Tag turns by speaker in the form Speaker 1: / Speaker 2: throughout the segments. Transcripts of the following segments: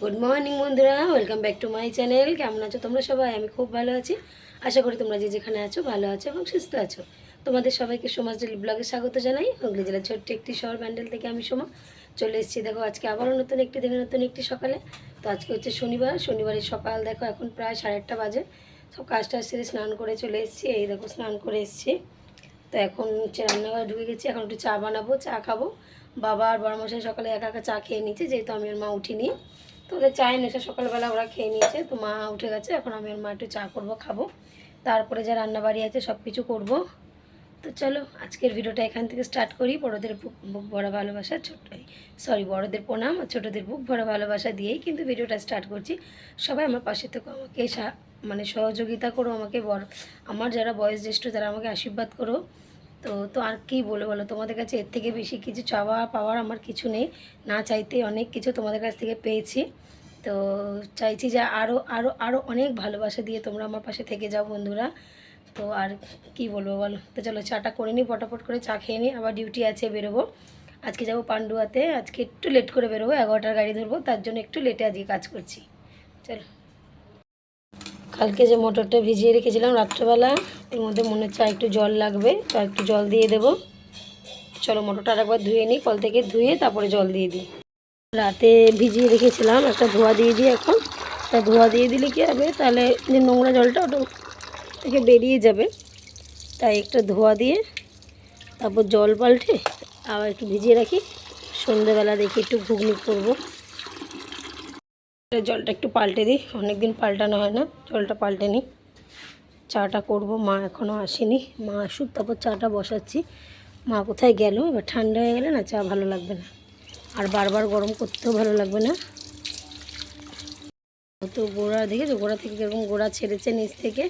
Speaker 1: Good morning বন্ধুরা। Welcome back to my channel কেমন আছো তোমরা সবাই? আমি খুব ভালো আছি। আশা করি তোমরা যে যেখানে আছো, ভালো আছো এবং সুস্থ আছো। তোমাদের সবাইকে সমাজ ডেলি ব্লগে স্বাগত জানাই। হুগলি জেলার ছোট্ট একটি শহর ব্যান্ডেল থেকে আমি সোমা। চলে এসেছি দেখো, আজকে আবারও নতুন একটি দিনে, নতুন একটি সকালে। তো আজকে হচ্ছে শনিবার। শনিবারের সকাল দেখো, এখন প্রায় সাড়ে আটটা বাজে। সব কাজটা সেরে স্নান করে চলে এসেছি। এই দেখো, স্নান করে এসেছি। তো এখন হচ্ছে রান্নাঘরে ঢুকে গেছি। এখন একটু চা বানাবো, চা খাব। বাবা আর বড় মশাই সকালে একা একা চা খেয়ে নিচ্ছে যেহেতু আমি আর মা উঠিনি। তো ওদের চায় নেশা সকালবেলা ওরা খেয়ে নিয়েছে। তো মা উঠে গেছে, এখন আমি আর মা একটু চা করব, খাব। তারপরে যা রান্নাবাড়ি আছে সব কিছু করব। তো চলো, আজকের ভিডিওটা এখান থেকে স্টার্ট করি। বড়দের বুক বুক ভরা ভালোবাসা, ছোট সরি বড়োদের প্রণাম আর ছোটোদের বুক ভরা ভালোবাসা দিয়েই কিন্তু ভিডিওটা স্টার্ট করছি। সবাই আমার পাশে থেকে, আমাকে মানে সহযোগিতা করো, আমাকে বড় আমার যারা বয়স জ্যেষ্ঠ তারা আমাকে আশীর্বাদ করো। তো তো আর কি বলে বলো? তোমাদের কাছে এর থেকে বেশি কিছু চাওয়া পাওয়ার আমার কিছু নেই। না চাইতে অনেক কিছু তোমাদের কাছ থেকে পেয়েছি। তো চাইছি যে আরও আরও আরও অনেক ভালোবাসা দিয়ে তোমরা আমার পাশে থেকে যাও বন্ধুরা। তো আর কি বলব বলো? তো চলো চাটা করে নিই, পটাপট করে চা খেয়ে নিই, আবার ডিউটি আছে, বেরোবো। আজকে যাব পান্ডুয়াতে, আজকে একটু লেট করে বেরোবো, এগারোটার গাড়ি ধরবো, তার জন্য একটু লেটে আজকে কাজ করছি। চলো। কালকে যে মোটরটা ভিজিয়ে রেখেছিলাম রাত্রেবেলা এর মধ্যে মনে হচ্ছে একটু জল লাগবে, তো একটু জল দিয়ে দেবো। চলো মোটরটা আর একবার ধুয়ে নিই, কল থেকে ধুয়ে তারপরে জল দিয়ে দিই। রাতে ভিজিয়ে রেখেছিলাম, একটা ধোয়া দিয়ে দিই এখন। তা ধোয়া দিয়ে দিলে কি হবে? তাহলে যে নোংরা জলটা ওটা থেকে বেরিয়ে যাবে। তাই একটু ধোয়া দিয়ে তারপর জল পাল্টে আবার একটু ভিজিয়ে রাখি। সন্ধ্যেবেলা দেখি একটু ঘুগনি করব। জলটা একটু পাল্টে দিই। অনেক দিন পাল্টানো হয় না, জলটা পাল্টে নিই। চাটা করব, মা এখনও আসেনি। মা আসুক, তারপর চাটা বসাচ্ছি। মা কোথায় গেল? এবার ঠান্ডা হয়ে গেলে না চা ভালো লাগবে না। আর বারবার গরম করতেও ভালো লাগবে না। তো গোড়া দেখেছ? গোড়া থেকে কীরকম গোড়া ছেড়েছে নিচ থেকে?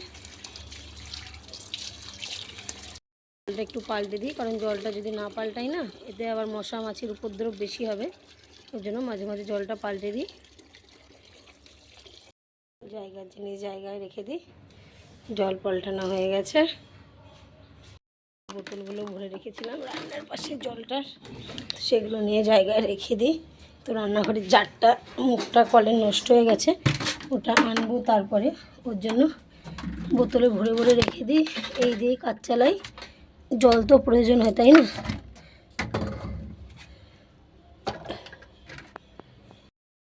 Speaker 1: জলটা একটু পাল্টে দিই, কারণ জলটা যদি না পাল্টাই না, এতে আবার মশা, মাছির উপদ্রব বেশি হবে। ওই জন্য মাঝে মাঝে জলটা পাল্টে দিই। জায়গার জিনিস জায়গায় রেখে দিই, জল পাল্টানো হয়ে গেছে। বোতলগুলো ভরে রেখেছিলাম, রান্নার পাশে জলটার সেগুলো নিয়ে জায়গায় রেখে দিই। তো রান্নাঘরের জারটা, মুখটা কলে নষ্ট হয়ে গেছে, ওটা আনব তারপরে ওর জন্য বোতলে ভরে ভরে রেখে দিই। এই দিয়ে কাজ চালাই, জল তো প্রয়োজন হয়, তাই না?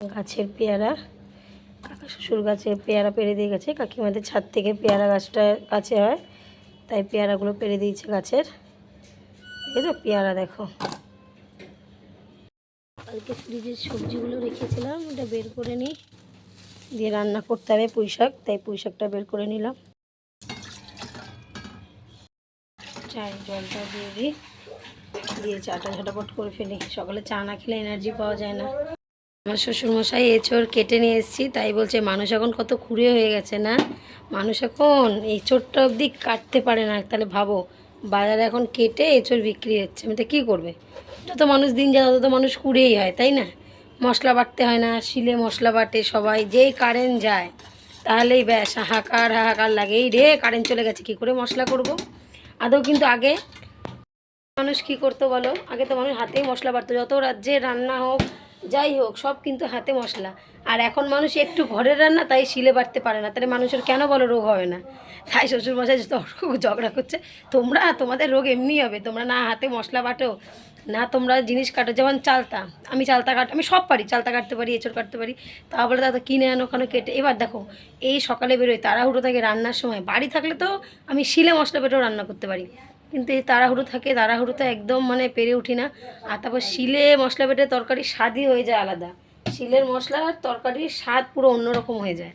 Speaker 1: গাছের পেয়ারা শ্বশুর গাছে পেয়ারা পেরে দিয়ে গেছে। কাকিমাদের ছাদ থেকে পেয়ারা গাছটা কাছে হয়, তাই পেয়ারাগুলো পেরে দিয়েছে গাছের। দেখেছ পেয়ারা দেখো। কালকে ফ্রিজের সবজিগুলো রেখেছিলাম, ওটা বের করে নিই। দিয়ে রান্না করতে হবে পুঁই শাক, তাই পুঁই শাকটা বের করে নিলাম। চায়ের জলটা দিয়ে দিই। দিয়ে চাটা ঝটাপট করে ফেলি। সকালে চা না খেলে এনার্জি পাওয়া যায় না। আমার শ্বশুরমশাই এঁচড় কেটে নিয়ে এসেছি, তাই বলছে, মানুষ এখন কত খুঁড়ে হয়ে গেছে না? মানুষ এখন এঁচড়টা অবধি কাটতে পারে না। তাহলে ভাবো, বাজারে এখন কেটে এঁচড় বিক্রি হচ্ছে। আমি তো কী করবে? যত মানুষ দিন যায় তত তো মানুষ কুড়েই হয়, তাই না? মশলা বাটতে হয় না, শিলে মশলা বাটে সবাই, যেই কারেন্ট যায়, তাহলেই ব্যাস, হাহাকার হাহাকার লাগে এই রে কারেন্ট চলে গেছে, কী করে মশলা করব? আদৌ কিন্তু আগে মানুষ কি করতো বলো? আগে তো মানুষ হাতেই মশলা বাটতো, যত রাজ্যে রান্না হোক যাই হোক, সব কিন্তু হাতে মশলা। আর এখন মানুষ একটু ঘরের রান্না, তাই শিলে বাটতে পারে না। তাহলে মানুষের কেন বলো রোগ হবে না? তাই শ্বশুরমশাই তর্ক ঝগড়া করছে। তোমরা তোমাদের রোগ এমনি হবে, তোমরা না হাতে মশলা বাটো, না তোমরা জিনিস কাটো। যেমন চালতা, আমি চালতা কাট, আমি সব পারি, চালতা কাটতে পারি, এঁচড় কাটতে পারি। তা বলে দাদা, কিনে আনো ওখানে কেটে? এবার দেখো, এই সকালে বেরোয় তারা তাড়াহুড়ো থাকে রান্নার সময়। বাড়ি থাকলে তো আমি শিলে মশলা বেটেও রান্না করতে পারি। কিন্তু এই তাড়াহুড়ো থাকে, তাড়াহুড়ো তো একদম মানে পেরে উঠি না। আর তারপর শিলে মশলা বেটে তরকারি স্বাদই হয়ে যায় আলাদা। শিলের মশলা আর তরকারির স্বাদ পুরো অন্যরকম হয়ে যায়।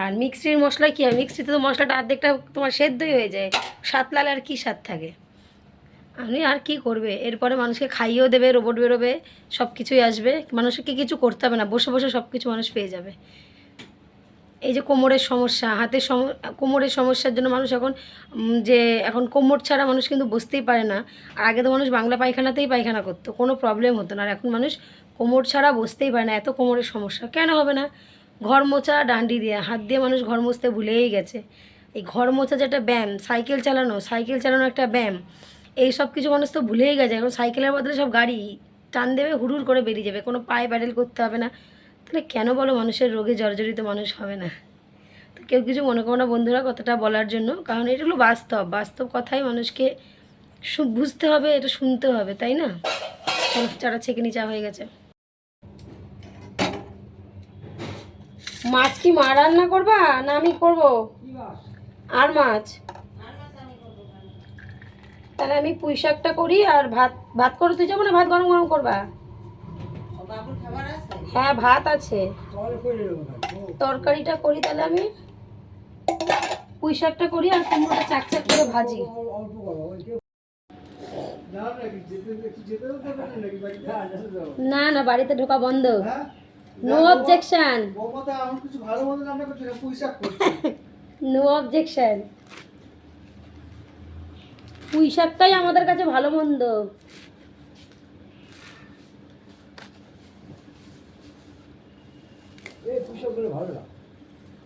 Speaker 1: আর মিক্সির মশলা কী হয়? মিক্সিতে তো মশলাটা অর্ধেকটা তোমার সেদ্ধই হয়ে যায়। স্বাদ লালে আর কী স্বাদ থাকে? আপনি আর কি করবে? এরপরে মানুষকে খাইয়েও দেবে, রোবট বেরোবে সব কিছুই আসবে। মানুষকে কিছু করতে হবে না, বসে বসে সব কিছু মানুষ পেয়ে যাবে। এই যে কোমরের সমস্যা, হাতের সম, কোমরের সমস্যার জন্য মানুষ এখন যে এখন কোমর ছাড়া মানুষ কিন্তু বসতেই পারে না। আর আগে তো মানুষ বাংলা পায়খানাতেই পায়খানা করতো, কোনো প্রবলেম হতো না। আর এখন মানুষ কোমর ছাড়া বসতেই পারে না, এত কোমরের সমস্যা। কেন হবে না? ঘর মোছা, ডান্ডি দিয়ে, হাত দিয়ে মানুষ ঘর মুছতে ভুলেই গেছে। এই ঘর মোছা যেটা ব্যায়াম, সাইকেল চালানো সাইকেল চালানো একটা ব্যায়াম, এই সব কিছু মানুষ তো ভুলেই গেছে। এখন সাইকেলের বদলে সব গাড়ি টান দেবে হুড়ুর করে বেরিয়ে যাবে। কোনো পায়ে প্যাডেল করতে হবে না। তাহলে কেন বলো মানুষের রোগে জর্জরিত মানুষ হবে না? তো কেউ কিছু মনে করো না বন্ধুরা কথাটা বলার জন্য, কারণ এটা হলো বাস্তব। বাস্তব কথাই মানুষকে বুঝতে হবে, এটা শুনতে হবে, তাই না? চাটা ছেঁকে নিয়ে চা হয়ে গেছে। মাছ কি মা রান্না করবা, না আমি করব? আর মাছ? তাহলে আমি পুঁই শাকটা করি আর ভাত ভাত করে তুই যাব না ভাত গরম গরম করবা? হ্যাঁ ভাত আছে। তরকারিটা করি তাহলে আমি। পুঁই শাকটা করি আর কুমড়োটা চাক চাক করে ভাজি। না না বাড়িতে ঢোকা বন্ধ। নো অবজেকশন নো অবজেকশন পুঁই শাকটাই আমাদের কাছে ভালো মন্দ।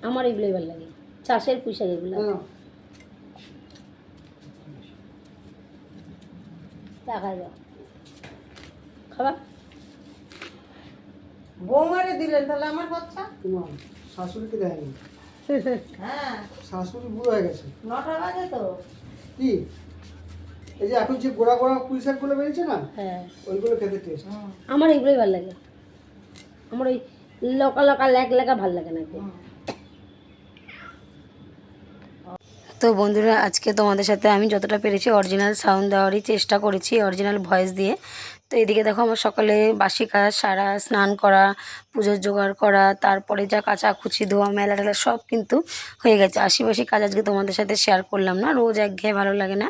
Speaker 1: আমার এগুলোই ভালো লাগে। চাষের পুঁই শাক এগুলো টাকা দাও। খাবা?
Speaker 2: বৌমারে দিলেন তাহলে আমার বাচ্চা?
Speaker 3: শাশুড়িকে দেয়নি।
Speaker 2: হ্যাঁ।
Speaker 3: শাশুড়ি বুড়ো হয়ে গেছে।
Speaker 2: নটা বাজে তো।
Speaker 3: কি? এই যে এখন যে গোড়া গোড়া পুঁই শাকগুলো বেরিয়েছে না
Speaker 1: হ্যাঁ।
Speaker 3: ওইগুলো খেতে টেস্ট
Speaker 1: আমার এগুলোই ভালো লাগে। আমার ওই লকা লেখা ভালো লাগে না একদম। তো বন্ধুরা আজকে তোমাদের সাথে আমি যতটা পেরেছি অরিজিনাল সাউন্ড দেওয়ারই চেষ্টা করেছি অরিজিনাল ভয়েস দিয়ে। তো এদিকে দেখো আমার সকালে বাসি কাজ সারা স্নান করা পুজোর জোগাড় করা তারপরে যা কাচাকুচি ধোয়া মেলা টেলা সব কিন্তু হয়ে গেছে। আশিপাশি কাজ আজকে তোমাদের সাথে শেয়ার করলাম না রোজ একঘেয়ে ভালো লাগে না।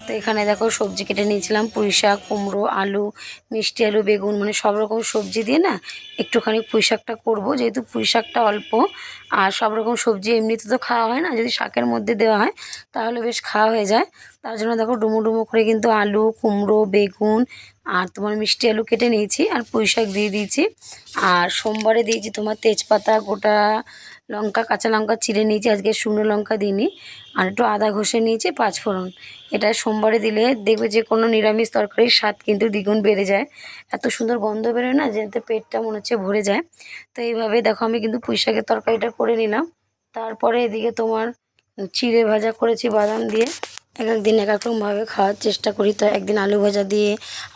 Speaker 1: তো এখানে দেখো সবজি কেটে নিয়েছিলাম, পুঁই শাক, কুমড়ো, আলু, মিষ্টি আলু, বেগুন মানে সব রকম সবজি দিয়ে না একটুখানি পুঁই শাকটা করব, যেহেতু পুঁই শাকটা অল্প, আর সব রকম সবজি এমনিতে তো খাওয়া হয় না, যদি শাকের মধ্যে দেওয়া হয় তাহলে বেশ খাওয়া হয়ে যায়। তার জন্য দেখো ডুমো ডুমো করে কিন্তু আলু, কুমড়ো, বেগুন, আর তোমার মিষ্টি আলু কেটে নিয়েছি, আর পুঁই শাক দিয়ে দিয়েছি। আর সোমবারে দিয়েছি তোমার তেজপাতা, গোটা লঙ্কা, কাঁচা লঙ্কা চিড়ে নিয়েছি, আজকে শুকনো লঙ্কা দিইনি। আর একটু আদা ঘষে নিয়েছি, পাঁচ ফোড়ন। এটা সোমবারে দিলে দেখবে যে কোনো নিরামিষ তরকারির স্বাদ কিন্তু দ্বিগুণ বেড়ে যায়। এত সুন্দর গন্ধ বেরোয় না যেতে পেটটা মনে হচ্ছে ভরে যায়। তো এইভাবে দেখো, আমি কিন্তু পুঁই শাকের তরকারিটা করে নিলাম। তারপরে এদিকে তোমার চিড়ে ভাজা করেছি বাদাম দিয়ে। এক এক দিন এক এক রকমভাবে খাওয়ার চেষ্টা করি। তো একদিন আলু ভাজা দিয়ে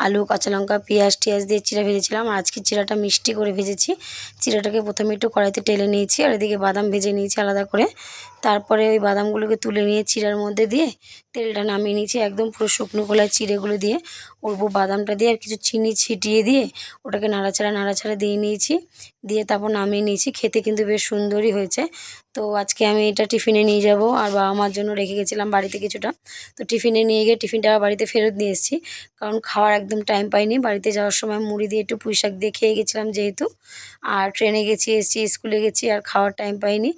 Speaker 1: আলু, কাঁচা লঙ্কা, পেঁয়াজ টিয়াজ দিয়ে চিড়া ভেজেছিলাম। আর আজকে চিড়াটা মিষ্টি করে ভেজেছি। চিড়াটাকে প্রথমে একটু কড়াইতে টেলে নিয়েছি আর এদিকে বাদাম ভেজে নিয়েছি আলাদা করে। তারপরে ওই বাদামগুলোকে তুলে নিয়ে চিড়ার মধ্যে দিয়ে তেলটা নামিয়ে নিয়েছি একদম পুরো শুকনো কলায় চিড়েগুলো দিয়ে। ওর বাদামটা দিয়ে আর কিছু চিনি ছিটিয়ে দিয়ে ওটাকে নাড়াচাড়া নাড়াচাড়া দিয়ে নিয়েছি। দিয়ে তারপর নামিয়ে নিয়েছি। খেতে কিন্তু বেশ সুন্দরই হয়েছে। তো আজকে আমি এটা টিফিনে নিয়ে যাব আর বাবা মার জন্য রেখে গেছিলাম বাড়িতে কিছুটা। তো টিফিনে নিয়ে গিয়ে টিফিনটা বাড়িতে ফেরত নিয়ে এসেছি। কারণ খাওয়ার একদম টাইম পাইনি। বাড়িতে যাওয়ার সময় মুড়ি দিয়ে একটু পুঁই শাক দিয়ে খেয়ে গেছিলাম যেহেতু। আর ট্রেনে গেছি, এসেছি স্কুলে গেছি আর খাওয়ার টাইম পাইনি।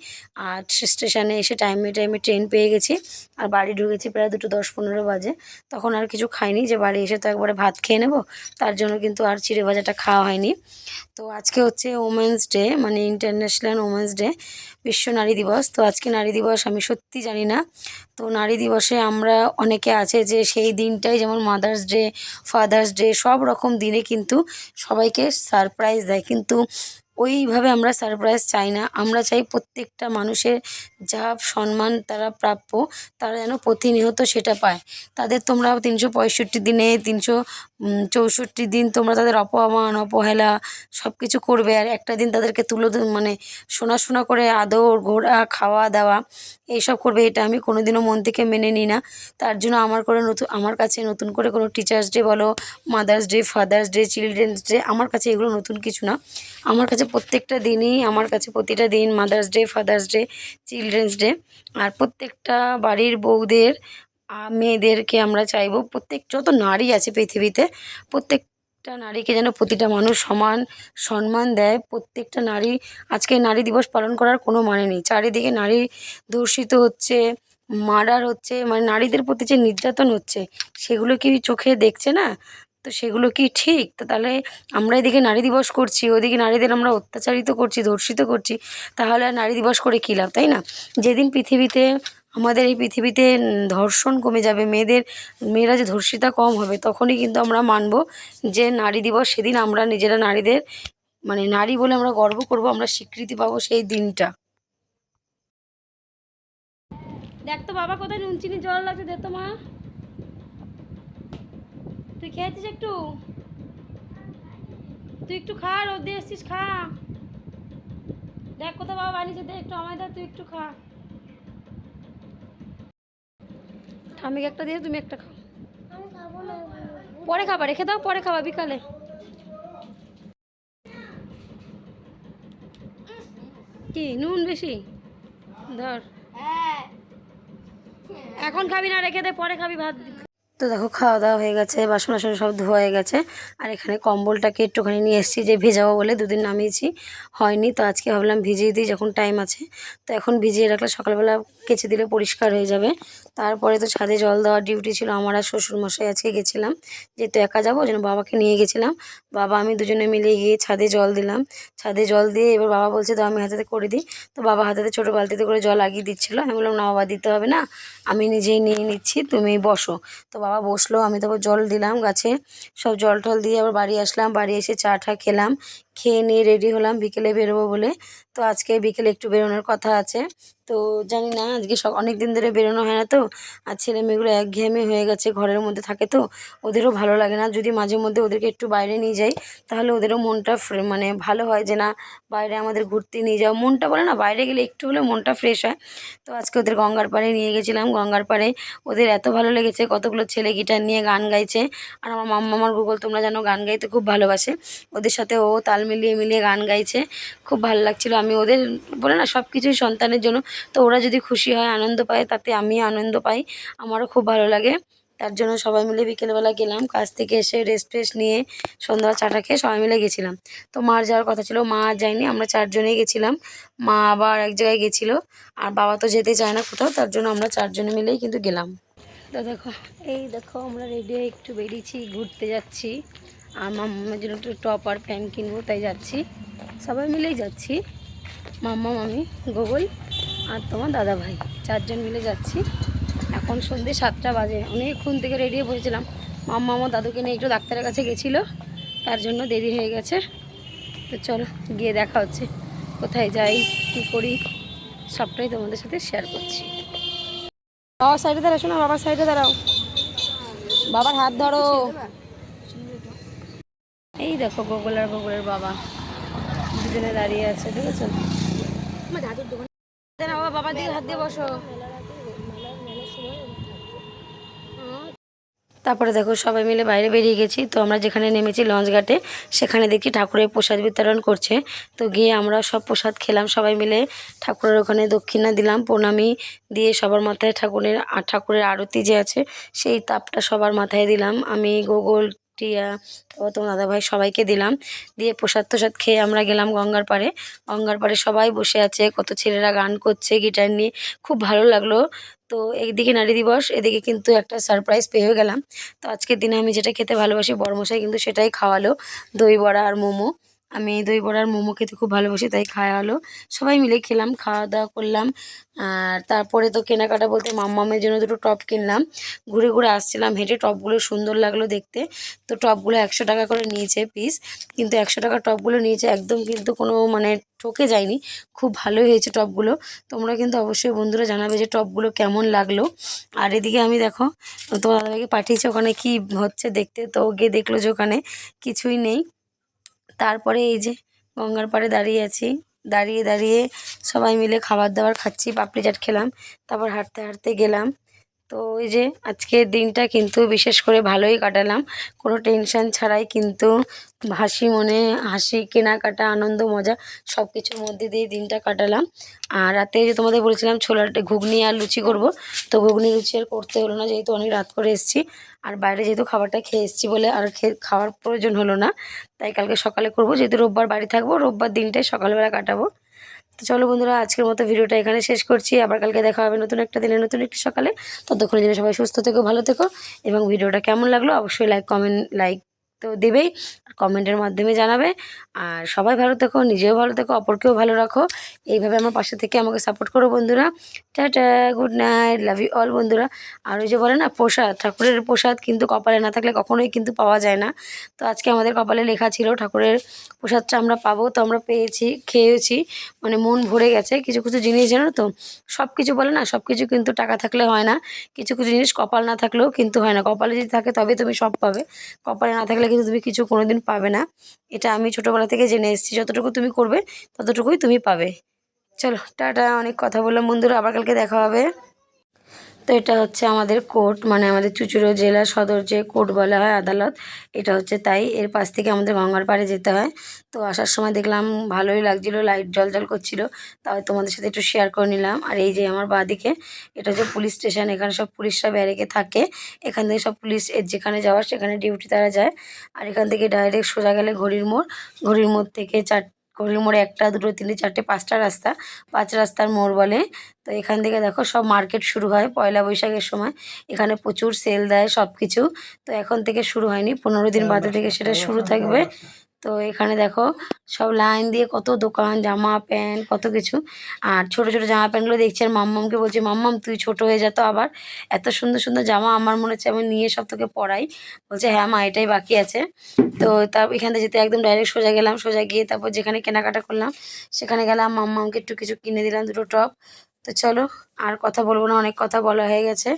Speaker 1: আর স্টেশনে এসে টাইমে টাইমে ট্রেন পেয়ে গেছি। আর বাড়ি ঢুকেছি প্রায় দুটো দশ পনেরো বাজে। তখন আর কিছু খাইনি যে বাড়ি এসে তো একবারে ভাত খেয়ে নেব। তার জন্য কিন্তু আর চিড়ে ভাজাটা খাওয়া হয়নি। তো আজকে হচ্ছে ওমেন্স ডে মানে ইন্টারন্যাশনাল ওমেন্স ডে বিশ্ব নারী দিবস। তো আজকে নারী দিবস আমি সত্যি জানি না। তো নারী দিবসে আমরা অনেকে আছে যে সেই দিনটাই যেমন মাদার্স ডে ফাদার্স ডে সব রকম দিনে কিন্তু সবাইকে সারপ্রাইজ দেয়। কিন্তু ওইভাবে আমরা সারপ্রাইজ চাই না। আমরা চাই প্রত্যেকটা মানুষের যা সম্মান তারা প্রাপ্য, তারা যেন প্রতিনিয়ত সেটা পায়। তাদের তোমরা তিনশো পঁয়ষট্টি দিনে, তিনশো চৌষট্টি দিন তোমরা তাদের অপমান, অবহেলা সব কিছু করবে আর একটা দিন তাদেরকে তুলো মানে শোনা শোনা করে আদর, ঘোরা, খাওয়া দাওয়া এইসব করবে এটা আমি কোনোদিনও মন থেকে মেনে নিই না। তার জন্য আমার করে নতুন আমার কাছে নতুন করে কোনো টিচার্স ডে বলো mother's day father's day children's day আমার কাছে এগুলো নতুন কিছু না। আমার কাছে প্রত্যেকটা দিনই, আমার কাছে প্রতিটা দিন mother's day father's day children's day আর প্রত্যেকটা বাড়ির বউদের মেয়েদেরকে আমরা চাইব প্রত্যেক, যত নারী আছে পৃথিবীতে, প্রত্যেকটা নারীকে যেন প্রতিটা মানুষ সমান সম্মান দেয়। প্রত্যেকটা নারী, আজকে নারী দিবস পালন করার কোনো মানে নেই। চারিদিকে নারী ধর্ষিত হচ্ছে, মার্ডার হচ্ছে মানে নারীদের প্রতি যে নির্যাতন হচ্ছে, সেগুলো কি চোখে দেখছে না? তো সেগুলো কি ঠিক? তো তাহলে আমরা এদিকে নারী দিবস করছি, ওদিকে নারীদের আমরা অত্যাচারিত করছি, ধর্ষিত করছি, তাহলে আর নারী দিবস করে কী লাভ, তাই না? যেদিন পৃথিবীতে, আমাদের এই পৃথিবীতে ধর্ষণ কমে যাবে, মেয়েদের, মেয়েরা যে ধর্ষিতা কম হবে, তখনই কিন্তু আমরা মানব যে নারী দিবস সেদিন আমরা নিজেরা নারীদের মানে নারী বলে আমরা গর্ব করব, আমরা স্বীকৃতি পাবো সেই দিনটা। দেখ তো বাবা, কোথায় নুন চিনি জল লাগছে দে তো মা। তুই খেয়েছিস একটু? তুই একটু খা রোদ দিয়ে এসছিস খা। দেখ কোথাও বাবা বানিয়েছে দে একটু আমায় দে তুই একটু খা। ঠামিকে একটা দিয়ে তুমি একটা খাও। পরে খাবা রেখে দাও পরে খাবা বিকালে। কি নুন বেশি? ধর। এখন খাবি না রেখে দে পরে খাবি ভাত। তো দেখো খাওয়া দাওয়া হয়ে গেছে বাসন বাসন সব ধোয়া হয়ে গেছে। আর এখানে কম্বলটাকে একটুখানি নিয়ে এসেছি, যে ভেজাবো বলে দুদিন নামিয়েছি, হয়নি। তো আজকে ভাবলাম ভিজিয়ে দিই, যখন টাইম আছে। তো এখন ভিজিয়ে রাখলে সকালবেলা কেচে দিলে পরিষ্কার হয়ে যাবে। তারপরে তো ছাদে জল দেওয়ার ডিউটি ছিল, আমার আর শ্বশুরমশাই আজকে গেছিলাম। যেহেতু একা যাব জন্য বাবাকে নিয়ে গেছিলাম। বাবা, আমি দুজনে মিলে গিয়ে ছাদে জল দিলাম। ছাদে জল দিয়ে এবার বাবা বলছে তো আমি হাতে করে দিই। তো বাবা হাতে ছোটো বালতিতে করে জল আগিয়ে দিচ্ছিল। আমি বললাম, না, বাবা, দিতে হবে না। আমি নিজেই নিয়ে নিচ্ছি, তুমি বসো। তো বাবা বসল, আমি তারপর জল দিলাম গাছে। সব জল টল দিয়ে আবার বাড়ি আসলাম, বাড়ি এসে চা টা খেলাম। খেয়ে নিয়ে রেডি হলাম, বিকেলে বেরোবো বলে। তো আজকে বিকেলে একটু বেরোনোর কথা আছে। তো জানি না, আজকে সব অনেক দিন ধরে বেরোনো হয় না তো। আর ছেলে মেয়েগুলো একঘেয়েমি হয়ে গেছে, ঘরের মধ্যে থাকে তো। ওদেরও ভালো লাগে না। যদি মাঝে মধ্যে ওদেরকে একটু বাইরে নিয়ে যাই, তাহলে ওদেরও মনটা মানে ভালো হয় যে না, বাইরে আমাদের ঘুরতে নিয়ে যাও মনটা বলে না, বাইরে গেলে একটু হলেও মনটা ফ্রেশ হয়। তো আজকে ওদের গঙ্গার পাড়ে নিয়ে গেছিলাম। গঙ্গার পাড়ে ওদের এত ভালো লেগেছে, কতগুলো ছেলে গিটার নিয়ে গান গাইছে। আর আমার মাম্মা আমার গুগল তোমরা জানো, গান গাইতে খুব ভালোবাসে। ওদের সাথে ও তাল মিলিয়ে মিলিয়ে গান গাইছে। খুব ভালো লাগছিল। আমি ওদের বলে না সব কিছুই সন্তানের জন্য। তো ওরা যদি খুশি হয়, আনন্দ পায়, তাতে আমি আনন্দ পাই। আমারও খুব ভালো লাগে। তার জন্য সবাই মিলে বিকেলবেলা গেলাম। কাজ থেকে এসে রেস্ট ফ্রেস্ট নিয়ে সন্ধ্যাবেলা চাটা খেয়ে সবাই মিলে গেছিলাম। তো মার যাওয়ার কথা ছিল, মা যায়নি। আমরা চারজনেই গেছিলাম। মা আবার এক জায়গায় গেছিল। আর বাবা তো যেতে চায় না কোথাও। তার জন্য আমরা চারজনে মিলেই কিন্তু গেলাম। তো দেখো, এই দেখো, আমরা রেডি একটু বেরিয়েছি, ঘুরতে যাচ্ছি। আর মাম্মার জন্য একটু টপ আর প্যান্ট কিনবো, তাই যাচ্ছি। সবাই মিলেই যাচ্ছি। মাম্মা, মামি, গোগল আর তোমার দাদা ভাই, চারজন মিলে যাচ্ছি। এখন সন্ধ্যে সাতটা বাজে, অনেকক্ষণ থেকে রেডি হয়ে বসেছিলাম মাম্মা আমার দাদুকে নিয়ে একটু ডাক্তারের কাছে গেছিল, তার জন্য দেরি হয়ে গেছে। তো চলো, গিয়ে দেখা হচ্ছে, কোথায় যাই, কী করি, সবটাই তোমাদের সাথে শেয়ার করছি। বাবার সাইডে দাঁড়াও, শোনো, বাবার সাইডে দাঁড়াও। বাবার হাত ধরো। এই দেখো গোকুল আর গোকুলের বাবা। দুজনে দাঁড়িয়ে আছে দেখেছ না বাবা হাত দিয়ে বসো। তারপরে দেখো সবাই মিলে বাইরে বেরিয়ে গেছি। তো আমরা যেখানে নেমেছি লঞ্চ ঘাটে সেখানে দেখি ঠাকুরের প্রসাদ বিতরণ করছে। তো গিয়ে আমরা সব প্রসাদ খেলাম সবাই মিলে ঠাকুরের ওখানে দক্ষিণা দিলাম। প্রণামী দিয়ে সবার মাথায় ঠাকুরের ঠাকুরের আরতি যে আছে সেই তাপটা সবার মাথায় দিলাম। আমি গোগল টিয়া ও তোমার দাদাভাই সবাইকে দিলাম। দিয়ে প্রসাদ তোসাদ খেয়ে আমরা গেলাম গঙ্গার পাড়ে। গঙ্গার পাড়ে সবাই বসে আছে, কত ছেলেরা গান করছে গিটার নিয়ে। খুব ভালো লাগল। তো একদিকে নারী দিবস, এদিকে কিন্তু একটা সারপ্রাইজ পেয়েও গেলাম। তো আজকের দিনে আমি যেটা খেতে ভালোবাসি বড়মশাই কিন্তু সেটাই খাওয়ালো, দই বড়া আর মোমো। আমি দই বড়া আর মোমো খেতে খুব ভালোবাসি, তাই খাওয়ালো সবাই মিলে খেলাম খাওয়া দাওয়া করলাম। আর তারপরে তো কেনাকাটা বলতে মাম্মামের জন্য দুটো টপ কিনলাম। ঘুরে ঘুরে আসছিলাম, হেঁটে টপগুলো সুন্দর লাগল দেখতে। তো টপগুলো একশো টাকা করে নিয়েছে পিস কিন্তু একশো টাকা টপগুলো নিয়েছে একদম কিন্তু কোনো মানে ঠকে যায়নি। খুব ভালোই হয়েছে টপগুলো। তোমরা কিন্তু অবশ্যই বন্ধুরা জানাবে যে টপগুলো কেমন লাগল। আর এদিকে আমি দেখো, তোমার দাদাভাইকে পাঠিয়েছে ওখানে কি হচ্ছে দেখতে, তো গিয়ে দেখল যে ওখানে কিছুই নেই। তারপরে এই যে গঙ্গার পাড়ে দাঁড়িয়ে আছি। দাঁড়িয়ে দাঁড়িয়ে সবাই মিলে খাবার দাবার খাচ্ছি, পাপড়ি চাট খেলাম, তারপর হাঁটতে হাঁটতে গেলাম। তো ওই যে আজকের দিনটা কিন্তু বিশেষ করে ভালোই কাটালাম। কোনো টেনশন ছাড়াই কিন্তু হাসি মনে, হাসি, কেনাকাটা, আনন্দ, মজা সব কিছুর মধ্যে দিয়ে দিনটা কাটালাম। আর রাতে যে তোমাদের বলেছিলাম ছোলাটা ঘুগনি আর লুচি করব, তো ঘুগনি, লুচি আর করতে হলো না যেহেতু অনেক রাত করে এসেছি। আর বাইরে যেহেতু খাবারটা খেয়ে এসেছি বলে আর খেয়ে খাওয়ার প্রয়োজন হলো না, তাই কালকে সকালে করব। যেহেতু রোববার বাড়ি থাকব, রোববার দিনটাই সকালবেলা কাটাবো। তো চলো বন্ধুরা, আজকের মতো ভিডিওটা এখানে শেষ করছি। আবার কালকে দেখা হবে নতুন একটা দিনে, নতুন একটি সকালে। ততক্ষণের জন্য সবাই সুস্থ থেকো, ভালো থেকো এবং ভিডিওটা কেমন লাগল অবশ্যই লাইক কমেন্ট লাইক তো দেবেই কমেন্টের মাধ্যমে জানাবে। আর সবাই ভালো থেকো, নিজেও ভালো থেকো, অপরকেও ভালো রাখো। এইভাবে আমার পাশে থেকে আমাকে সাপোর্ট করো বন্ধুরা। Tata good night love you all বন্ধুরা। আর ওই যে বলে না, প্রসাদ, ঠাকুরের প্রসাদ কিন্তু কপালে না থাকলে কখনোই কিন্তু পাওয়া যায় না। তো আজকে আমাদের কপালে লেখা ছিল, ঠাকুরের প্রসাদটা আমরা পাবো, তো আমরা পেয়েছি, খেয়েছি মানে মন ভরে গেছে। কিছু কিছু জিনিস জানো তো সব কিছু বলে না সব কিছু কিন্তু টাকা থাকলে হয় না। কিছু কিছু জিনিস কপাল না থাকলেও কিন্তু হয় না। কপালে যদি থাকে তবে তুমি সব পাবে। কপালে না থাকলে কিন্তু তুমি কিছু কোনোদিন পাবে না। এটা আমি ছোটোবেলা থেকে জেনে এসেছি, যতটুকু তুমি করবে, ততটুকুই তুমি পাবে। চলো, টাটা, অনেক কথা বললাম। বন্ধুরা, আবার কালকে দেখা হবে। তো এটা হচ্ছে আমাদের কোর্ট মানে আমাদের চুচুড়ো জেলা সদর যে কোর্ট বলা হয় আদালত, এটা হচ্ছে তাই। এর পাশ থেকে আমাদের গঙ্গার পাড়ে যেতে হয়। তো আসার সময় দেখলাম ভালোই লাগছিল, লাইট জল জল করছিল। তাই তোমাদের সাথে একটু শেয়ার করে নিলাম। আর এই যে আমার বাঁদিকে, এটা হচ্ছে পুলিশ স্টেশন এখানে সব পুলিশরা ব্যারেকে থাকে। এখান থেকে সব পুলিশ এর যেখানে যাওয়ার, সেখানে ডিউটি তারা যায়। আর এখান থেকে ডাইরেক্ট সোজা গেলে ঘড়ির মোড়। ঘড়ির মোড় থেকে চার ঘড়ির মোড়ে একটা দুটো তিনটে চারটে পাঁচটা রাস্তা। পাঁচ রাস্তার মোড় বলে। তো এখান থেকে দেখো সব মার্কেট শুরু হয় পয়লা বৈশাখের সময়। এখানে প্রচুর সেল দেয় সব কিছু তো এখন থেকে শুরু হয়নি। পনেরো দিন বাদে থেকে সেটা শুরু থাকবে। তো এখানে দেখো সব লাইন দিয়ে কত দোকান, জামা, প্যান্ট, কত কিছু। আর ছোট ছোট জামা প্যান্টগুলো দেখছি আর মাম্মামকে বলছি, মাম্মাম, তুই ছোট হয়ে যা তো আবার। এত সুন্দর সুন্দর জামা আমার মনে হচ্ছে আমি নিয়ে সব তোকে পরাই। বলছে হ্যাঁ মা, এটাই বাকি আছে। তো তার এখান থেকে যেতে একদম ডাইরেক্ট সোজা গেলাম, সোজা গিয়ে তারপর যেখানে কেনাকাটা করলাম, সেখানে গেলাম, মাম্মামকে একটু কিছু কিনে দিলাম দুটো টপ। তো চলো, আর কথা বলব না, অনেক কথা বলা হয়ে গেছে।